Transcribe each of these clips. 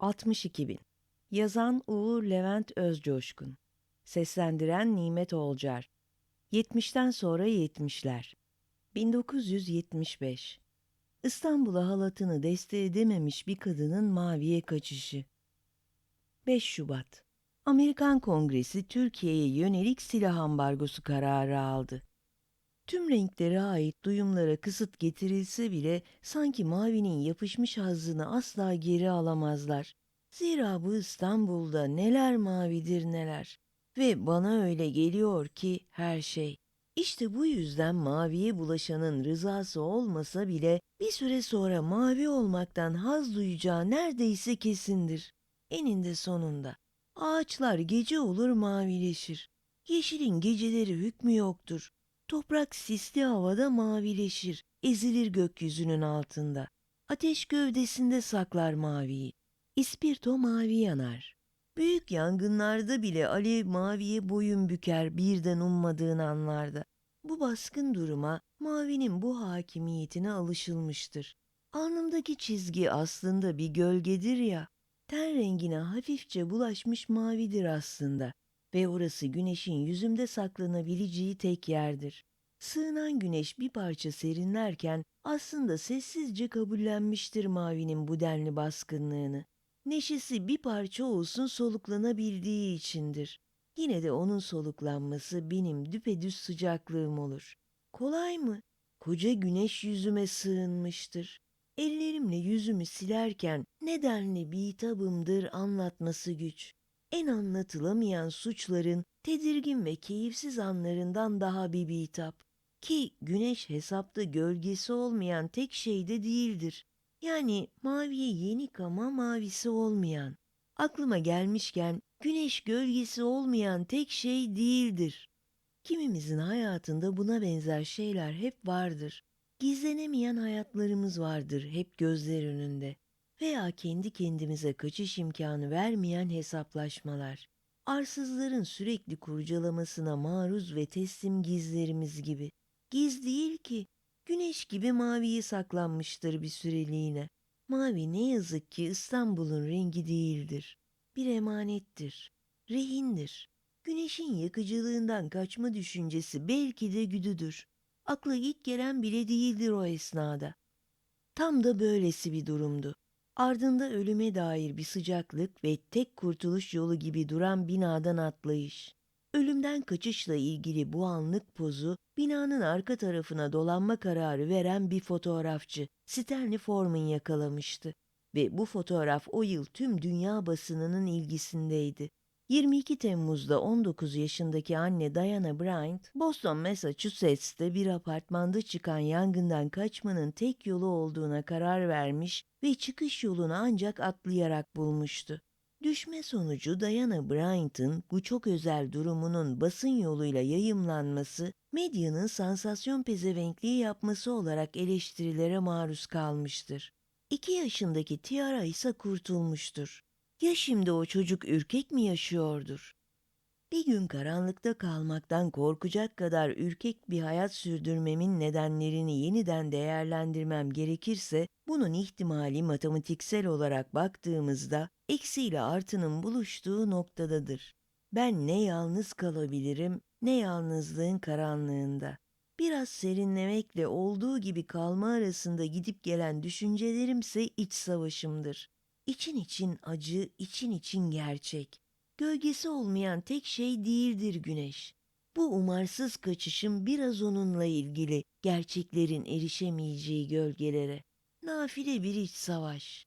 62 bin. Yazan Uğur Levent Özcoşkun. Seslendiren Nimet Olcar. 70'ten sonra 70'ler. 1975. İstanbul'a halatını deste edememiş bir kadının maviye kaçışı. 5 Şubat. Amerikan Kongresi Türkiye'ye yönelik silah ambargosu kararı aldı. Tüm renklere ait duyumlara kısıt getirilse bile sanki mavinin yapışmış hazzını asla geri alamazlar. Zira bu İstanbul'da neler mavidir neler. Ve bana öyle geliyor ki her şey. İşte bu yüzden maviye bulaşanın rızası olmasa bile bir süre sonra mavi olmaktan haz duyacağı neredeyse kesindir. Eninde sonunda. Ağaçlar gece olur mavileşir. Yeşilin geceleri hükmü yoktur. Toprak sisli havada mavileşir, ezilir gökyüzünün altında. Ateş gövdesinde saklar maviyi. İspirto mavi yanar. Büyük yangınlarda bile alev maviye boyun büker birden ummadığın anlarda. Bu baskın duruma mavinin bu hakimiyetine alışılmıştır. Alnımdaki çizgi aslında bir gölgedir ya. Ten rengine hafifçe bulaşmış mavidir aslında ve orası güneşin yüzümde saklanabileceği tek yerdir. Sığınan güneş bir parça serinlerken aslında sessizce kabullenmiştir mavinin bu denli baskınlığını. Neşesi bir parça olsun soluklanabildiği içindir. Yine de onun soluklanması benim düpedüz sıcaklığım olur. Kolay mı? Koca güneş yüzüme sığınmıştır. Ellerimle yüzümü silerken nedenli bitabımdır anlatması güç. En anlatılamayan suçların tedirgin ve keyifsiz anlarından daha bir bitap. Ki güneş hesapta gölgesi olmayan tek şey de değildir. Yani maviye yenik ama mavisi olmayan. Aklıma gelmişken güneş gölgesi olmayan tek şey değildir. Kimimizin hayatında buna benzer şeyler hep vardır. Gizlenemeyen hayatlarımız vardır hep gözler önünde. Veya kendi kendimize kaçış imkanı vermeyen hesaplaşmalar. Arsızların sürekli kurcalamasına maruz ve teslim gizlerimiz gibi. Giz değil ki, güneş gibi maviye saklanmıştır bir süreliğine. Mavi ne yazık ki İstanbul'un rengi değildir. Bir emanettir, rehindir. Güneşin yakıcılığından kaçma düşüncesi belki de güdüdür. Akla ilk gelen bile değildir o esnada. Tam da böylesi bir durumdu. Ardında ölüme dair bir sıcaklık ve tek kurtuluş yolu gibi duran binadan atlayış. Ölümden kaçışla ilgili bu anlık pozu binanın arka tarafına dolanma kararı veren bir fotoğrafçı Stanley Forman yakalamıştı. Ve bu fotoğraf o yıl tüm dünya basınının ilgisindeydi. 22 Temmuz'da 19 yaşındaki anne Diana Bryant, Boston, Massachusetts'te bir apartmanda çıkan yangından kaçmanın tek yolu olduğuna karar vermiş ve çıkış yolunu ancak atlayarak bulmuştu. Düşme sonucu Diana Bryant'ın bu çok özel durumunun basın yoluyla yayımlanması, medyanın sansasyon pezevenkliği yapması olarak eleştirilere maruz kalmıştır. İki yaşındaki Tiara ise kurtulmuştur. Ya şimdi o çocuk ürkek mi yaşıyordur? Bir gün karanlıkta kalmaktan korkacak kadar ürkek bir hayat sürdürmemin nedenlerini yeniden değerlendirmem gerekirse bunun ihtimali matematiksel olarak baktığımızda eksiyle artının buluştuğu noktadadır. Ben ne yalnız kalabilirim ne yalnızlığın karanlığında. Biraz serinlemekle olduğu gibi kalma arasında gidip gelen düşüncelerimse iç savaşımdır. İçin için acı, için için gerçek. Gölgesi olmayan tek şey değildir güneş. Bu umarsız kaçışım biraz onunla ilgili gerçeklerin erişemeyeceği gölgelere. Nafile bir iç savaş.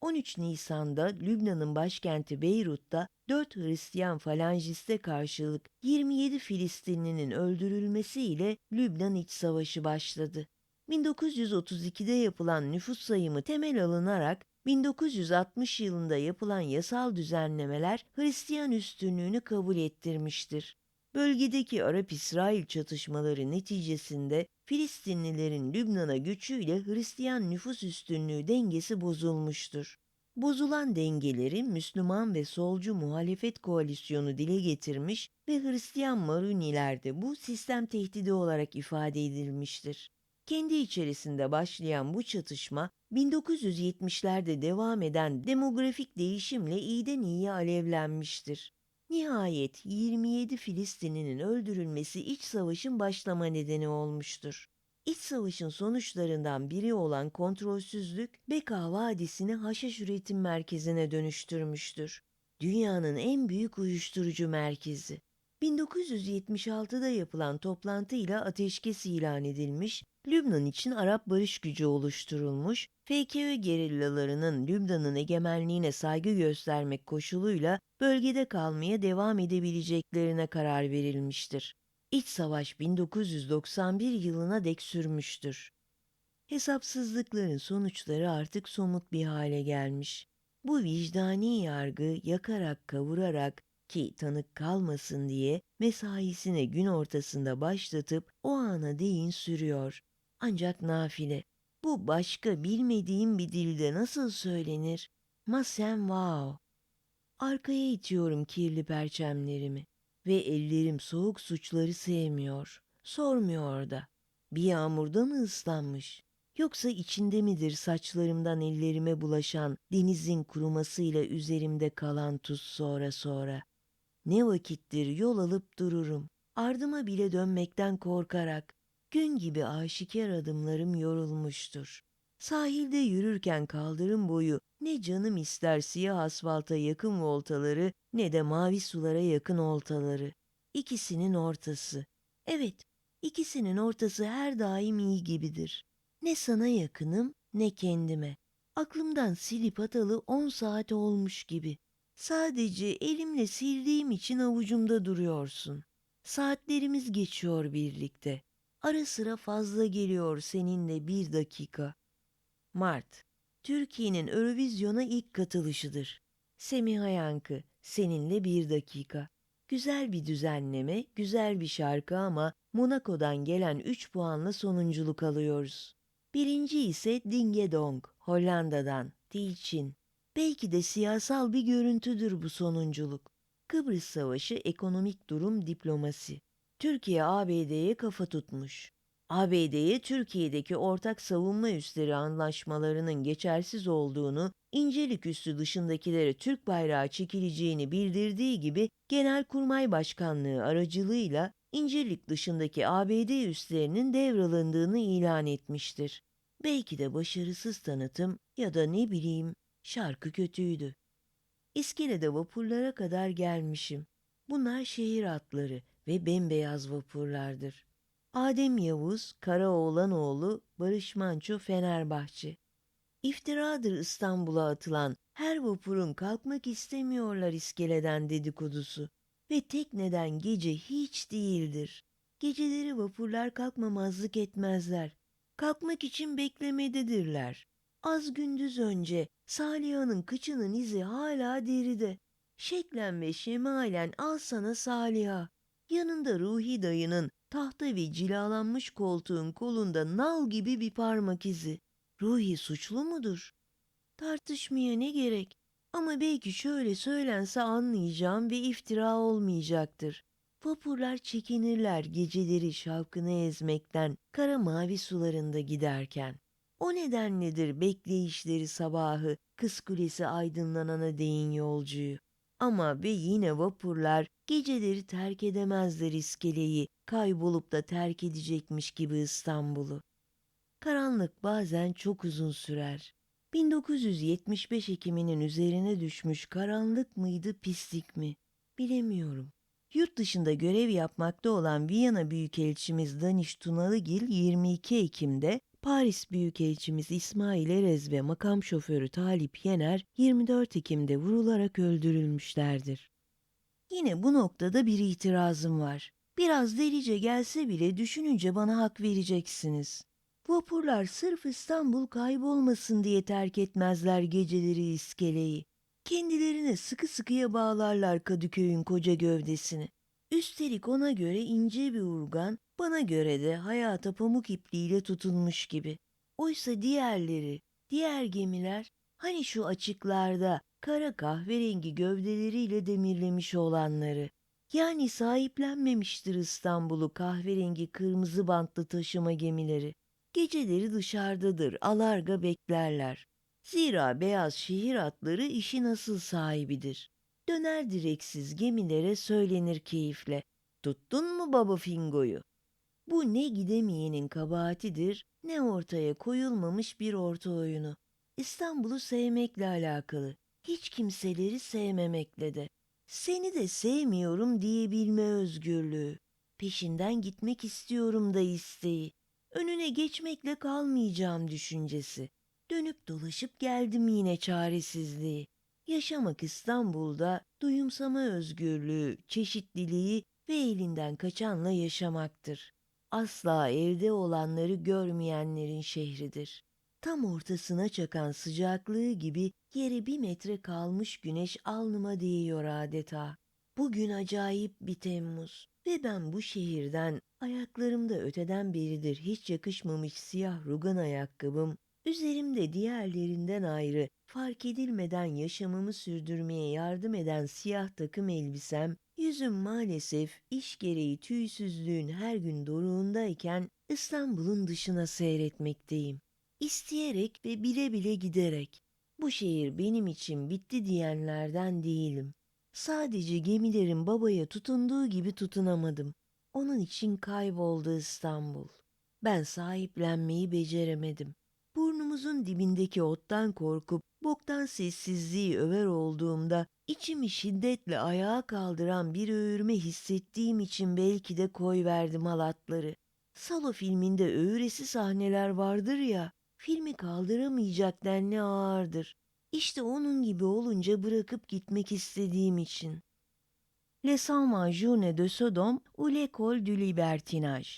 13 Nisan'da Lübnan'ın başkenti Beyrut'ta 4 Hristiyan falangiste karşılık 27 Filistinlinin öldürülmesiyle Lübnan iç savaşı başladı. 1932'de yapılan nüfus sayımı temel alınarak 1960 yılında yapılan yasal düzenlemeler Hristiyan üstünlüğünü kabul ettirmiştir. Bölgedeki Arap-İsrail çatışmaları neticesinde Filistinlilerin Lübnan'a göçüyle Hristiyan nüfus üstünlüğü dengesi bozulmuştur. Bozulan dengeleri Müslüman ve solcu muhalefet koalisyonu dile getirmiş ve Hristiyan Maruniler de bu sistem tehdidi olarak ifade edilmiştir. Kendi içerisinde başlayan bu çatışma 1970'lerde devam eden demografik değişimle iyiden iyiye alevlenmiştir. Nihayet 27 Filistinlinin öldürülmesi iç savaşın başlama nedeni olmuştur. İç savaşın sonuçlarından biri olan kontrolsüzlük, Beka Vadisi'ni haşhaş üretim merkezine dönüştürmüştür. Dünyanın en büyük uyuşturucu merkezi. 1976'da yapılan toplantıyla ateşkes ilan edilmiş, Lübnan için Arap barış gücü oluşturulmuş, FKÖ gerillalarının Lübnan'ın egemenliğine saygı göstermek koşuluyla bölgede kalmaya devam edebileceklerine karar verilmiştir. İç savaş 1991 yılına dek sürmüştür. Hesapsızlıkların sonuçları artık somut bir hale gelmiş. Bu vicdani yargı yakarak kavurarak ki tanık kalmasın diye mesaisine gün ortasında başlatıp o ana değin sürüyor. Ancak nafile. Bu başka bilmediğim bir dilde nasıl söylenir? Masem wow. Arkaya itiyorum kirli perçemlerimi ve ellerim soğuk suçları sevmiyor. Sormuyor da. Bir yağmurda mı ıslanmış? Yoksa içinde midir saçlarımdan ellerime bulaşan denizin kurumasıyla üzerimde kalan tuz sonra sonra? Ne vakittir yol alıp dururum. Ardıma bile dönmekten korkarak. Gün gibi aşikar adımlarım yorulmuştur. Sahilde yürürken kaldırım boyu ne canım ister siyah asfalta yakın voltaları ne de mavi sulara yakın oltaları. İkisinin ortası. Evet, ikisinin ortası her daim iyi gibidir. Ne sana yakınım ne kendime. Aklımdan silip atalı on saat olmuş gibi. Sadece elimle sildiğim için avucumda duruyorsun. Saatlerimiz geçiyor birlikte. Ara sıra fazla geliyor seninle bir dakika. Mart, Türkiye'nin Eurovizyona ilk katılışıdır. Semiha Yankı, seninle bir dakika. Güzel bir düzenleme, güzel bir şarkı ama Monaco'dan gelen 3 puanla sonunculuk alıyoruz. Birinci ise Dinge Dong, Hollanda'dan, Tilçin. Belki de siyasal bir görüntüdür bu sonunculuk. Kıbrıs Savaşı ekonomik durum diplomasi. Türkiye ABD'ye kafa tutmuş. ABD'ye Türkiye'deki ortak savunma üsleri anlaşmalarının geçersiz olduğunu, incelik üssü dışındakilere Türk bayrağı çekileceğini bildirdiği gibi Genelkurmay Başkanlığı aracılığıyla incelik dışındaki ABD üslerinin devralındığını ilan etmiştir. Belki de başarısız tanıtım ya da ne bileyim şarkı kötüydü. İskelede vapurlara kadar gelmişim. Bunlar şehir atları ve bembeyaz vapurlardır. Adem Yavuz, Karaoğlanoğlu, Barış Manço, Fenerbahçe. İftiradır İstanbul'a atılan her vapurun kalkmak istemiyorlar iskeleden dedikodusu. Ve tekneden gece hiç değildir. Geceleri vapurlar kalkmamazlık etmezler. Kalkmak için beklemededirler. Az gündüz önce Saliha'nın kıçının izi hala deride. Şeklen ve şemalen al sana Saliha. Yanında Ruhi dayının tahta ve cilalanmış koltuğun kolunda nal gibi bir parmak izi. Ruhi suçlu mudur? Tartışmaya ne gerek? Ama belki şöyle söylense anlayacağım ve iftira olmayacaktır. Vapurlar çekinirler geceleri şavkını ezmekten kara mavi sularında giderken. O nedenledir bekleyişleri sabahı kız kulesi aydınlanana değin yolcuyu. Ama ve yine vapurlar geceleri terk edemezler iskeleyi, kaybolup da terk edecekmiş gibi İstanbul'u. Karanlık bazen çok uzun sürer. 1975 Ekim'inin üzerine düşmüş karanlık mıydı pislik mi? Bilemiyorum. Yurt dışında görev yapmakta olan Viyana Büyükelçimiz Daniş Tunalıgil 22 Ekim'de Paris Büyükelçimiz İsmail Erez ve makam şoförü Talip Yener 24 Ekim'de vurularak öldürülmüşlerdir. Yine bu noktada bir itirazım var. Biraz delice gelse bile düşününce bana hak vereceksiniz. Vapurlar sırf İstanbul kaybolmasın diye terk etmezler geceleri iskeleyi. Kendilerine sıkı sıkıya bağlarlar Kadıköy'ün koca gövdesini. Üstelik ona göre ince bir urgan, bana göre de hayata pamuk ipliğiyle tutulmuş gibi. Oysa diğerleri, diğer gemiler, hani şu açıklarda kara kahverengi gövdeleriyle demirlemiş olanları. Yani sahiplenmemiştir İstanbul'u kahverengi kırmızı bantlı taşıma gemileri. Geceleri dışarıdadır, alarga beklerler. Zira beyaz şehir atları işin asıl sahibidir. Döner direksiz gemilere söylenir keyifle. Tuttun mu baba Fingo'yu? Bu ne gidemeyenin kabahatidir, ne ortaya koyulmamış bir orta oyunu. İstanbul'u sevmekle alakalı, hiç kimseleri sevmemekle de. Seni de sevmiyorum diyebilme özgürlüğü. Peşinden gitmek istiyorum da isteği. Önüne geçmekle kalmayacağım düşüncesi. Dönüp dolaşıp geldim yine çaresizliği. Yaşamak İstanbul'da duyumsama özgürlüğü, çeşitliliği ve elinden kaçanla yaşamaktır. Asla evde olanları görmeyenlerin şehridir. Tam ortasına çakan sıcaklığı gibi yere bir metre kalmış güneş alnıma değiyor adeta. Bugün acayip bir Temmuz ve ben bu şehirden ayaklarımda öteden beridir hiç yakışmamış siyah rugan ayakkabım, üzerimde diğerlerinden ayrı fark edilmeden yaşamımı sürdürmeye yardım eden siyah takım elbisem, yüzüm maalesef iş gereği tüysüzlüğün her gün doruğundayken İstanbul'un dışına seyretmekteyim. İsteyerek ve bile bile giderek. Bu şehir benim için bitti diyenlerden değilim. Sadece gemilerin babaya tutunduğu gibi tutunamadım. Onun için kayboldu İstanbul. Ben sahiplenmeyi beceremedim. Burnumuzun dibindeki ottan korkup boktan sessizliği över olduğumda içimi şiddetle ayağa kaldıran bir öğürme hissettiğim için belki de koy verdim halatları. Salo filminde öğresi sahneler vardır ya, filmi kaldıramayacak denli ağırdır. İşte onun gibi olunca bırakıp gitmek istediğim için. Les Saint Journée de Sodome ou l'École du Libertinage.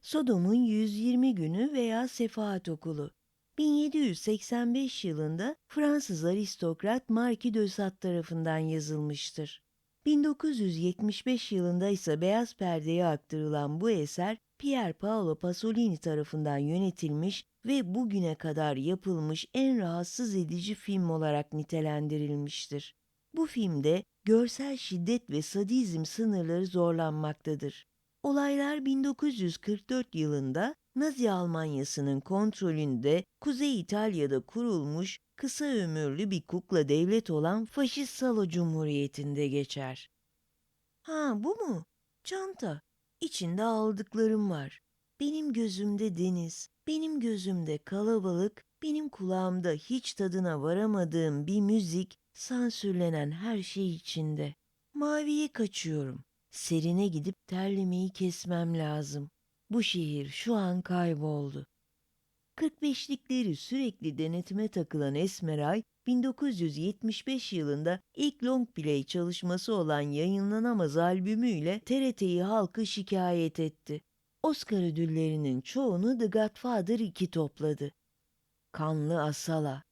Sodom'un 120 günü veya Sefahat Okulu. 1785 yılında Fransız aristokrat Marquis de Sade tarafından yazılmıştır. 1975 yılında ise beyaz perdeye aktarılan bu eser Pier Paolo Pasolini tarafından yönetilmiş ve bugüne kadar yapılmış en rahatsız edici film olarak nitelendirilmiştir. Bu filmde görsel şiddet ve sadizm sınırları zorlanmaktadır. Olaylar 1944 yılında Nazi Almanyası'nın kontrolünde Kuzey İtalya'da kurulmuş kısa ömürlü bir kukla devlet olan Faşist Salo Cumhuriyeti'nde geçer. Ha bu mu? Çanta. İçinde aldıklarım var. Benim gözümde deniz, benim gözümde kalabalık, benim kulağımda hiç tadına varamadığım bir müzik, sansürlenen her şey içinde. Maviye kaçıyorum. Serine gidip terlemeyi kesmem lazım. Bu şehir şu an kayboldu. 45'likleri sürekli denetime takılan Esmeray, 1975 yılında ilk long play çalışması olan yayınlanamaz albümüyle TRT'yi halkı şikayet etti. Oscar ödüllerinin çoğunu The Godfather 2 topladı. Kanlı Asala,